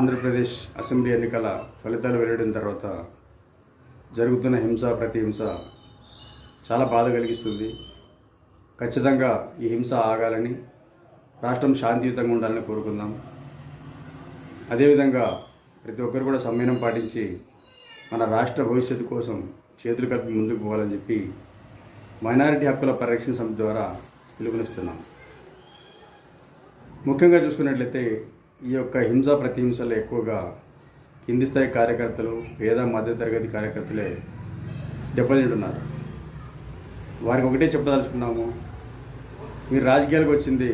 Andhra Pradesh assembly ఎన్నికల ఫలితాలు వెల్లడిన తర్వాత జరుగుతున్న హింస ప్రతి హింస చాలా బాధ కలిగిస్తుంది. ఖచ్చితంగా ఈ హింస ఆగాలని రాష్ట్రం శాంతియుతంగా ఉండాలని కోరుకుందాం. అదేవిధంగా ప్రతి ఒక్కరు కూడా సంయమనం పాటించి మన రాష్ట్ర భవిష్యత్తు కోసం చేతులు కలిపి ముందుకు పోవాలని చెప్పి మైనారిటీ హక్కుల పరిరక్షణ సమితి ద్వారా పిలుపునిస్తున్నాం. ముఖ్యంగా చూసుకున్నట్లయితే ఈ యొక్క హింస ప్రతిహింసలు ఎక్కువగా కింది స్థాయి కార్యకర్తలు పేద మధ్యతరగతి కార్యకర్తలే దెబ్బతింటున్నారు. వారికి ఒకటే చెప్పదలుచుకున్నాము మీరు రాజకీయాలకు వచ్చింది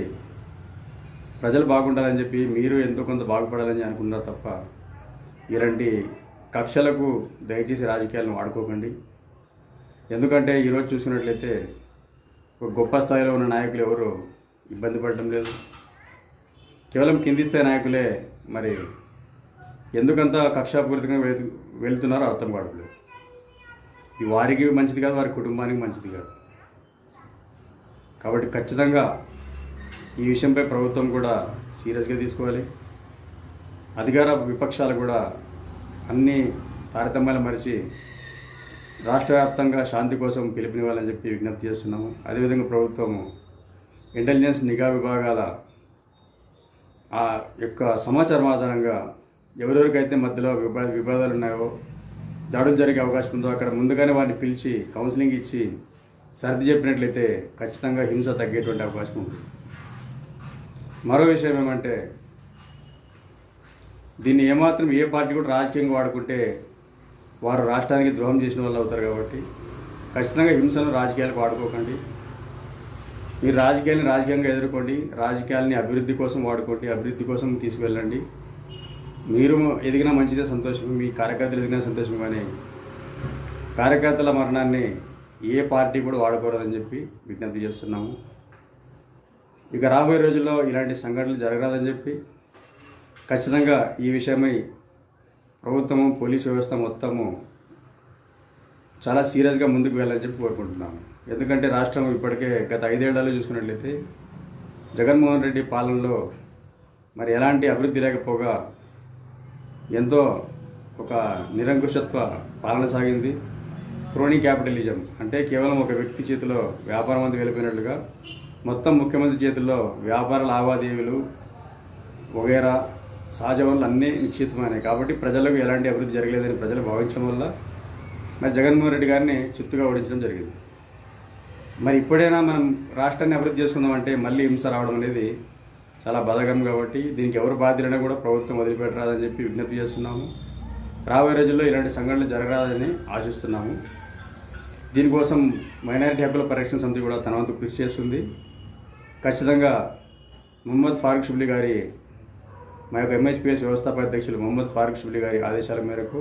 ప్రజలు బాగుండాలని చెప్పి మీరు ఎంతో కొంత బాగుపడాలని అనుకున్నారు తప్ప ఇలాంటి కక్షలకు దయచేసి రాజకీయాలను వాడుకోకండి. ఎందుకంటే ఈరోజు చూసుకున్నట్లయితే ఒక గొప్ప స్థాయిలో ఉన్న నాయకులు ఎవరు ఇబ్బంది పడడం లేదు. కేవలం కింది స్థాయి నాయకులే మరి ఎందుకంత కక్షాపూరితంగా వెళు వెళ్తున్నారో అర్థం కావట్లేదు. ఇది వారికి మంచిది కాదు వారి కుటుంబానికి మంచిది కాదు. కాబట్టి ఖచ్చితంగా ఈ విషయంపై ప్రభుత్వం కూడా సీరియస్గా తీసుకోవాలి. అధికార విపక్షాలు కూడా అన్ని తారతమ్యాలు మరిచి రాష్ట్ర వ్యాప్తంగా శాంతి కోసం పిలుపునివ్వాలని చెప్పి విజ్ఞప్తి చేస్తున్నాము. అదేవిధంగా ప్రభుత్వము ఇంటెలిజెన్స్ నిఘా విభాగాల ఆ యొక్క సమాచారం ఆధారంగా ఎవరెవరికైతే మధ్యలో విభా విభేదాలు ఉన్నాయో దాడులు జరిగే అవకాశం ఉందో అక్కడ ముందుగానే వారిని పిలిచి కౌన్సిలింగ్ ఇచ్చి సర్ది చెప్పినట్లయితే ఖచ్చితంగా హింస తగ్గేటువంటి అవకాశం ఉంది. మరో విషయం ఏమంటే దీన్ని ఏమాత్రం ఏ పార్టీ కూడా రాజకీయంగా వాడుకుంటే వారు రాష్ట్రానికి ద్రోహం చేసిన వాళ్ళు అవుతారు కాబట్టి ఖచ్చితంగా హింసను రాజకీయాలకు వాడుకోకండి. మీరు రాజకీయాలను రాజకీయంగా ఎదుర్కోండి రాజకీయాలని అభివృద్ధి కోసం వాడుకోండి అభివృద్ధి కోసం తీసుకువెళ్ళండి. మీరు ఎదిగినా మంచిదే సంతోషం మీ కార్యకర్తలు ఎదిగినా సంతోషం కానీ కార్యకర్తల మరణాన్ని ఏ పార్టీ కూడా వాడకూడదని చెప్పి విజ్ఞప్తి చేస్తున్నాము. ఇక రాబోయే రోజుల్లో ఇలాంటి సంఘటనలు జరగరాదని చెప్పి ఖచ్చితంగా ఈ విషయమై ప్రభుత్వము పోలీస్ వ్యవస్థ మొత్తము చాలా సీరియస్గా ముందుకు వెళ్ళాలని చెప్పి కోరుకుంటున్నాము. ఎందుకంటే రాష్ట్రం ఇప్పటికే గత ఐదేళ్ళలో చూసుకున్నట్లయితే జగన్మోహన్ రెడ్డి పాలనలో మరి ఎలాంటి అభివృద్ధి లేకపోగా ఎంతో ఒక నిరంకుశత్వ పాలన సాగింది. క్రోనీ క్యాపిటలిజం అంటే కేవలం ఒక వ్యక్తి చేతిలో వ్యాపారం అంతా వెళ్ళిపోయినట్లుగా మొత్తం ముఖ్యమంత్రి చేతుల్లో వ్యాపార లావాదేవీలు వగేరా సహజ వనరులు అన్నీ నిశ్చితమైనాయి కాబట్టి ప్రజలకు ఎలాంటి అభివృద్ధి జరగలేదని ప్రజలు భావించడం వల్ల మరి జగన్మోహన్ రెడ్డి గారిని చిత్తుగా ఓడించడం జరిగింది. మరి ఇప్పుడైనా మనం రాష్ట్రాన్ని అభివృద్ధి చేసుకుందామంటే మళ్ళీ హింస రావడం అనేది చాలా బాధాకరం కాబట్టి దీనికి ఎవరు బాధ్యులైనా కూడా ప్రభుత్వం వదిలిపెట్టరాదని చెప్పి విజ్ఞప్తి చేస్తున్నాము. రాబోయే రోజుల్లో ఇలాంటి సంఘటనలు జరగరాదని ఆశిస్తున్నాము. దీనికోసం మైనారిటీ హక్కుల పరిరక్షణ సమితి కూడా తన వంతు కృషి చేస్తుంది. ఖచ్చితంగా మొహమ్మద్ ఫారూక్ షిబ్లీ గారి మా యొక్క ఎంహెచ్పిఎస్ వ్యవస్థాపక అధ్యక్షులు మొహమ్మద్ ఫారూక్ షిబ్లీ గారి ఆదేశాల మేరకు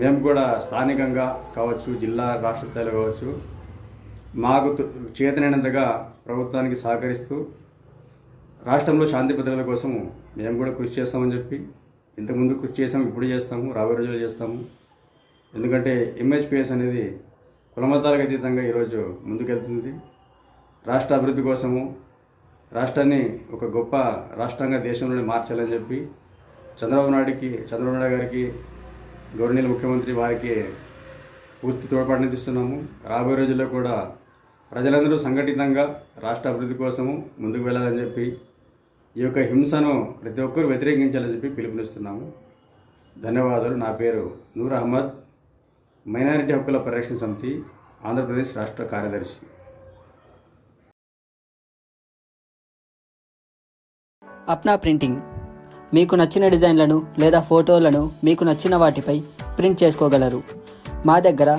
మేము కూడా స్థానికంగా కావచ్చు జిల్లా రాష్ట్ర స్థాయిలో కావచ్చు మాకు చేతనైనంతగా ప్రభుత్వానికి సహకరిస్తూ రాష్ట్రంలో శాంతి భద్రతల కోసం మేము కూడా కృషి చేస్తామని చెప్పి ఇంతకుముందు కృషి చేసాము ఇప్పుడు చేస్తాము రాబోయే రోజులు చేస్తాము. ఎందుకంటే ఎంహెచ్పిఎస్ అనేది కులమతాలకు అతీతంగా ఈరోజు ముందుకెళ్తుంది. రాష్ట్ర అభివృద్ధి కోసము రాష్ట్రాన్ని ఒక గొప్ప రాష్ట్రంగా దేశంలోనే మార్చాలని చెప్పి చంద్రబాబు నాయుడికి చంద్రబాబు నాయుడు గారికి గవర్నీల ముఖ్యమంత్రి వారికి పూర్తి తోడ్పాటునిస్తున్నాము రాబోయే రోజుల్లో కూడా ప్రజలందరూ సంఘటితంగా రాష్ట్ర అభివృద్ధి కోసము ముందుకు వెళ్ళాలని చెప్పి ఈ యొక్క హింసను ప్రతి ఒక్కరూ వ్యతిరేకించాలని చెప్పి పిలుపునిస్తున్నాము. ధన్యవాదాలు. నా పేరు నూర్ అహ్మద్. మైనారిటీ హక్కుల పరిరక్షణ సమితి ఆంధ్రప్రదేశ్ రాష్ట్ర కార్యదర్శి. అప్నా ప్రింటింగ్. మీకు నచ్చిన డిజైన్లను లేదా ఫోటోలను మీకు నచ్చిన వాటిపై ప్రింట్ చేసుకోగలరు. మా దగ్గర